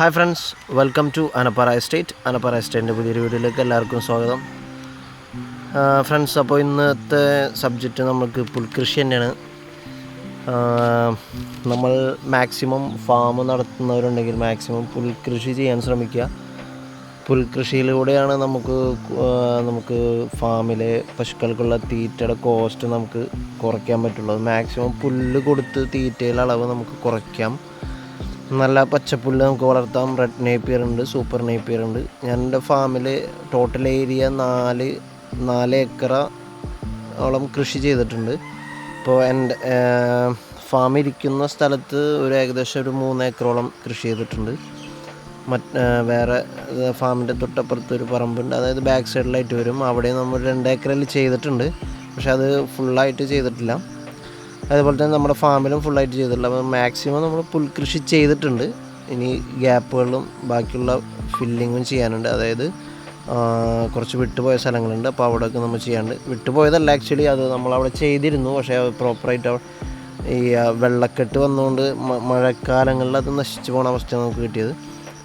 Hi friends welcome to Anappara estate Anappara എസ്റ്റേറ്റിന്റെ പുതിയൊരു വീഡിയോയിലേക്ക് എല്ലാവർക്കും സ്വാഗതം. ഫ്രണ്ട്സ് അപ്പോൾ ഇന്നത്തെ സബ്ജക്റ്റ് നമുക്ക് പുൽകൃഷി തന്നെയാണ്. നമ്മൾ മാക്സിമം ഫാം നടത്തുന്നവരുണ്ടെങ്കിൽ മാക്സിമം പുൽകൃഷി ചെയ്യാൻ ശ്രമിക്കുക. പുൽകൃഷിയിലൂടെയാണ് നമുക്ക് നമുക്ക് ഫാമിലെ പശുക്കൾക്കുള്ള തീറ്റയുടെ കോസ്റ്റ് നമുക്ക് കുറയ്ക്കാൻ പറ്റുള്ളൂ. മാക്സിമം പുല്ല് കൊടുത്ത് തീറ്റയിലെ അളവ് നമുക്ക് കുറയ്ക്കാം. നല്ല പച്ചപ്പുല്ല് നമുക്ക് വളർത്താം. റെഡ് നേപ്പിയർ ഉണ്ട് സൂപ്പർ നേപ്പിയർ ഉണ്ട്. ഞാൻ എന്റെ ഫാമിൽ ടോട്ടൽ ഏരിയ നാല് നാല് ഏക്കറ ഓളം കൃഷി ചെയ്തിട്ടുണ്ട്. ഇപ്പോൾ എന്റെ ഫാം ഇരിക്കുന്ന സ്ഥലത്ത് ഒരു ഏകദേശം ഒരു മൂന്ന് ഏക്കറോളം കൃഷി ചെയ്തിട്ടുണ്ട്. മറ്റ് വേറെ ഫാമിന്റെ തൊട്ടപ്പുറത്ത് ഒരു പറമ്പുണ്ട്. അതായത് ബാക്ക് സൈഡിലായിട്ട് വരും. അവിടെ നമ്മൾ രണ്ട് ഏക്കറിൽ ചെയ്തിട്ടുണ്ട്. പക്ഷെ അത് ഫുള്ളായിട്ട് ചെയ്തിട്ടില്ല. അതുപോലെ തന്നെ നമ്മുടെ ഫാമിലും ഫുള്ളായിട്ട് ചെയ്തിട്ടില്ല അപ്പോൾ മാക്സിമം നമ്മൾ പുൽകൃഷി ചെയ്തിട്ടുണ്ട്. ഇനി ഗ്യാപ്പുകളും ബാക്കിയുള്ള ഫില്ലിങ്ങും ചെയ്യാനുണ്ട്. അതായത് കുറച്ച് വിട്ടുപോയ സ്ഥലങ്ങളുണ്ട്. അപ്പോൾ അവിടെയൊക്കെ നമ്മൾ ചെയ്യാണ്ട്. വിട്ടുപോയതല്ല ആക്ച്വലി അത് നമ്മൾ അവിടെ ചെയ്തിരുന്നു. പക്ഷേ അത് പ്രോപ്പറായിട്ട് ഈ വെള്ളക്കെട്ട് വന്നുകൊണ്ട് മഴക്കാലങ്ങളിൽ അത് നശിച്ചു പോണ അവസ്ഥ നമുക്ക് കിട്ടിയത്.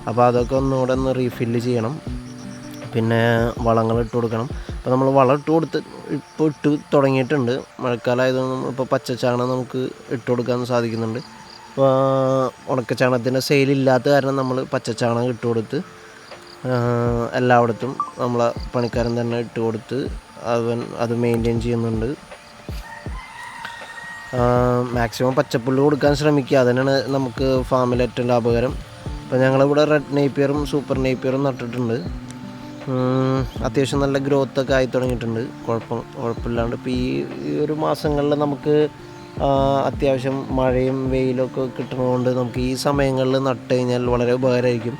അപ്പോൾ അതൊക്കെ ഒന്നുകൂടെ ഒന്ന് റീഫില്ല് ചെയ്യണം. പിന്നെ വളങ്ങൾ ഇട്ട് കൊടുക്കണം. അപ്പോൾ നമ്മൾ വളം ഇട്ട് കൊടുത്ത് ഇപ്പോൾ ഇട്ട് തുടങ്ങിയിട്ടുണ്ട്. മഴക്കാലമായതുകൊണ്ട് ഇപ്പോൾ പച്ചച്ചാണകം നമുക്ക് ഇട്ട് കൊടുക്കാൻ സാധിക്കുന്നുണ്ട്. ഇപ്പോൾ ഉണക്കച്ചാണകത്തിന്റെ സെയിലില്ലാത്ത കാരണം നമ്മൾ പച്ചച്ചാണകം ഇട്ട് കൊടുത്ത് എല്ലായിടത്തും നമ്മളെ പണിക്കാരൻ തന്നെ ഇട്ട് കൊടുത്ത് അവൻ അത് മെയിന്റെയിൻ ചെയ്യുന്നുണ്ട്. മാക്സിമം പച്ചപ്പുല്ല് കൊടുക്കാൻ ശ്രമിക്കുക. അതിനാണ് നമുക്ക് ഫാമിൽ ഏറ്റവും ലാഭകരം. അപ്പോൾ ഞങ്ങളിവിടെ റെഡ് നെയ്പ്പിയറും സൂപ്പർ നെയ്പ്പിയറും നട്ടിട്ടുണ്ട്. അത്യാവശ്യം നല്ല ഗ്രോത്ത് ഒക്കെ ആയി തുടങ്ങിയിട്ടുണ്ട്. കുഴപ്പം കുഴപ്പമില്ലാണ്ട് ഇപ്പോൾ ഈ ഒരു മാസങ്ങളിൽ നമുക്ക് അത്യാവശ്യം മഴയും വെയിലൊക്കെ കിട്ടുന്നതുകൊണ്ട് നമുക്ക് ഈ സമയങ്ങളിൽ നട്ട് കഴിഞ്ഞാൽ വളരെ ഉപകാരമായിരിക്കും.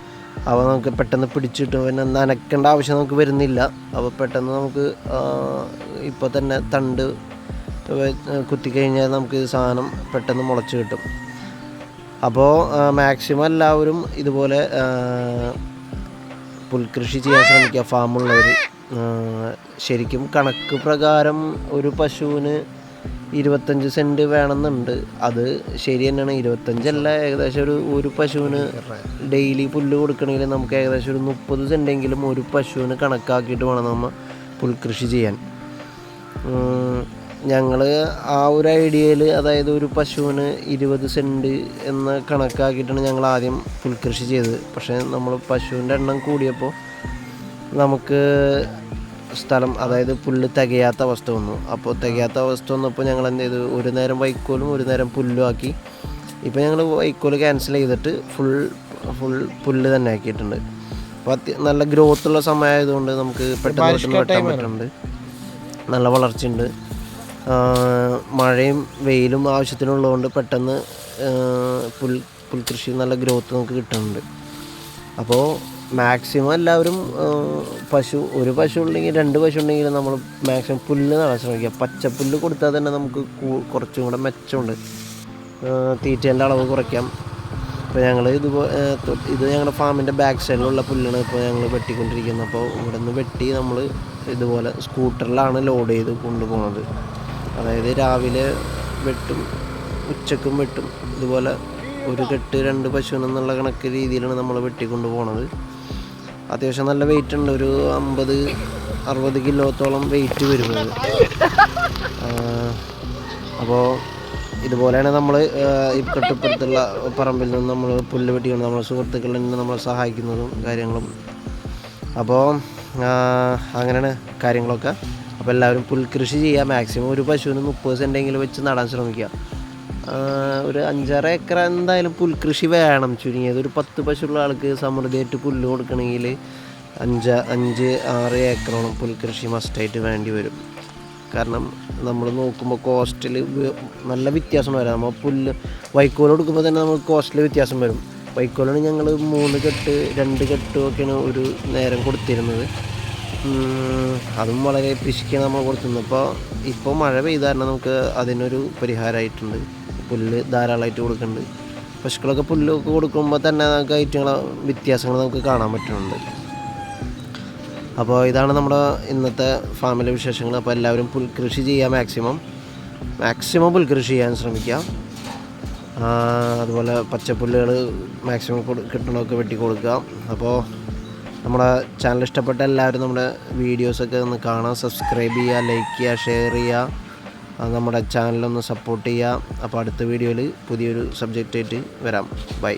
അവ നമുക്ക് പെട്ടെന്ന് പിടിച്ചിട്ട് പിന്നെ നനയ്ക്കേണ്ട ആവശ്യം നമുക്ക് വരുന്നില്ല. അപ്പോൾ പെട്ടെന്ന് നമുക്ക് ഇപ്പോൾ തന്നെ തണ്ട് കുത്തിക്കഴിഞ്ഞാൽ നമുക്ക് സാധനം പെട്ടെന്ന് മുളച്ച് കിട്ടും. അപ്പോൾ മാക്സിമം എല്ലാവരും ഇതുപോലെ പുൽകൃഷി ചെയ്യാൻ ശ്രമിക്കുക. ഫാമുള്ളവർ ശരിക്കും കണക്ക് പ്രകാരം ഒരു പശുവിന് ഇരുപത്തഞ്ച് സെന്റ് വേണമെന്നുണ്ട്. അത് ശരി തന്നെയാണ്. ഇരുപത്തഞ്ചല്ല ഏകദേശം ഒരു ഒരു പശുവിന് ഡെയിലി പുല്ല് കൊടുക്കണമെങ്കിൽ നമുക്ക് ഏകദേശം ഒരു മുപ്പത് സെന്റെങ്കിലും ഒരു പശുവിന് കണക്കാക്കിയിട്ട് വേണം നമ്മൾ പുൽകൃഷി ചെയ്യാൻ. ഞങ്ങൾ ആ ഒരു ഐഡിയയിൽ അതായത് ഒരു പശുവിന് ഇരുപത് സെന്റ് എന്ന കണക്കാക്കിയിട്ടാണ് ഞങ്ങൾ ആദ്യം പുൽകൃഷി ചെയ്തത്. പക്ഷേ നമ്മൾ പശുവിന്റെ എണ്ണം കൂടിയപ്പോൾ നമുക്ക് സ്ഥലം അതായത് പുല്ല് തികയാത്ത അവസ്ഥ വന്നു. അപ്പോൾ തികയാത്ത അവസ്ഥ വന്നപ്പോൾ ഞങ്ങൾ എന്ത് ചെയ്തു? ഒരു നേരം വൈക്കോലും ഒരു നേരം പുല്ലും ആക്കി. ഇപ്പോൾ ഞങ്ങൾ വൈക്കോൽ ക്യാൻസൽ ചെയ്തിട്ട് ഫുൾ ഫുൾ പുല്ല് തന്നെ ആക്കിയിട്ടുണ്ട്. അപ്പോൾ അത്യ നല്ല ഗ്രോത്തുള്ള സമയമായതുകൊണ്ട് നമുക്ക് പെട്ടെന്ന് പെട്ടെന്ന് വെട്ടാൻ പറ്റുന്നുണ്ട്. നല്ല വളർച്ചയുണ്ട്. മഴയും വെയിലും ആവശ്യത്തിനുള്ളതുകൊണ്ട് പെട്ടെന്ന് പുൽ പുൽകൃഷി നല്ല ഗ്രോത്ത് നമുക്ക് കിട്ടുന്നുണ്ട്. അപ്പോൾ മാക്സിമം എല്ലാവരും പശു ഒരു പശു ഉണ്ടെങ്കിൽ രണ്ട് പശു ഉണ്ടെങ്കിൽ നമ്മൾ മാക്സിമം പുല്ല് നടാൻ ശ്രമിക്കുക. പച്ചപ്പുല്ല് കൊടുത്താൽ തന്നെ നമുക്ക് കുറച്ചും കൂടെ മെച്ചമുണ്ട്. തീറ്റേന്റെ അളവ് കുറയ്ക്കാം. ഇപ്പോൾ ഞങ്ങൾ ഇതുപോലെ ഇത് ഞങ്ങളുടെ ഫാമിന്റെ ബാക്ക് സൈഡിലുള്ള പുല്ലാണ് ഇപ്പോൾ ഞങ്ങൾ വെട്ടിക്കൊണ്ടിരിക്കുന്നത്. അപ്പോൾ ഇവിടെ നിന്ന് വെട്ടി നമ്മൾ ഇതുപോലെ സ്കൂട്ടറിലാണ് ലോഡ് ചെയ്ത് കൊണ്ടുപോകുന്നത്. അതായത് രാവിലെ വെട്ടും ഉച്ചക്കും വെട്ടും. ഇതുപോലെ ഒരു കെട്ട് രണ്ട് പശുവിനെന്നുള്ള കണക്ക് രീതിയിലാണ് നമ്മൾ വെട്ടിക്കൊണ്ട് പോണത്. അത്യാവശ്യം നല്ല വെയിറ്റ് ഉണ്ട്. ഒരു അമ്പത് അറുപത് കിലോത്തോളം വെയിറ്റ് വരുന്നത് അപ്പോൾ ഇതുപോലെയാണ് നമ്മൾ ഈ തൊട്ടപ്പുറത്തുള്ള പറമ്പിൽ നിന്ന് നമ്മൾ പുല്ല് വെട്ടിക്കൊണ്ട് നമ്മൾ സുഹൃത്തുക്കളിൽ നിന്ന് നമ്മളെ സഹായിക്കുന്നതും കാര്യങ്ങളും. അപ്പോൾ അങ്ങനെയാണ് കാര്യങ്ങളൊക്കെ. അപ്പോൾ എല്ലാവരും പുൽകൃഷി ചെയ്യുക മാക്സിമം ഒരു പശുവിന് മുപ്പത് സെന്റെങ്കിലും വെച്ച് നടാൻ ശ്രമിക്കുക. ഒരു അഞ്ചാറ് ഏക്കർ എന്തായാലും പുൽകൃഷി വേണം ചുരുങ്ങിയത് ഒരു പത്ത് പശുള്ള ആൾക്ക് സമൃദ്ധിയായിട്ട് പുല്ല് കൊടുക്കണമെങ്കിൽ അഞ്ച് അഞ്ച് ആറ് ഏക്കറോളം പുൽകൃഷി മസ്റ്റായിട്ട് വേണ്ടി വരും. കാരണം നമ്മൾ നോക്കുമ്പോൾ കോസ്റ്റിൽ നല്ല വ്യത്യാസം വരാം. നമ്മൾ പുല്ല് വൈക്കോൽ കൊടുക്കുമ്പോൾ തന്നെ നമുക്ക് കോസ്റ്റിൽ വ്യത്യാസം വരും. വൈക്കോലാണ് ഞങ്ങൾ മൂന്ന് കെട്ട് രണ്ട് കെട്ടും ഒക്കെയാണ് ഒരു നേരം കൊടുത്തിരുന്നത്. അതും വളരെ പിശുക്കിയാണ് നമ്മൾ കൊടുക്കുന്നത് ഇപ്പോൾ ഇപ്പോൾ മഴ പെയ്ത കാരണം നമുക്ക് അതിനൊരു പരിഹാരമായിട്ടുണ്ട് പുല്ല് ധാരാളമായിട്ട് കൊടുക്കുന്നുണ്ട്. പശുക്കളൊക്കെ പുല്ലൊക്കെ കൊടുക്കുമ്പോൾ തന്നെ നമുക്ക് ഐറ്റങ്ങളെ വ്യത്യാസങ്ങൾ നമുക്ക് കാണാൻ പറ്റുന്നുണ്ട്. അപ്പോൾ ഇതാണ് നമ്മുടെ ഇന്നത്തെ ഫാമിലെ വിശേഷങ്ങൾ അപ്പോൾ എല്ലാവരും പുൽകൃഷി ചെയ്യുക മാക്സിമം മാക്സിമം പുൽകൃഷി ചെയ്യാൻ ശ്രമിക്കുക അതുപോലെ പച്ചപ്പുല്ലുകൾ മാക്സിമം കൊടു കിട്ടണമൊക്കെ വെട്ടി കൊടുക്കുക അപ്പോൾ നമ്മുടെ ചാനൽ ഇഷ്ടപ്പെട്ട എല്ലാവരും നമ്മുടെ വീഡിയോസൊക്കെ ഒന്ന് കാണാം സബ്സ്ക്രൈബ് ചെയ്യുക ലൈക്ക് ചെയ്യുക ഷെയർ ചെയ്യുക. നമ്മുടെ ചാനലൊന്ന് സപ്പോർട്ട് ചെയ്യുക. അപ്പോൾ അടുത്ത വീഡിയോയിൽ പുതിയൊരു സബ്ജക്റ്റായിട്ട് വരാം. ബൈ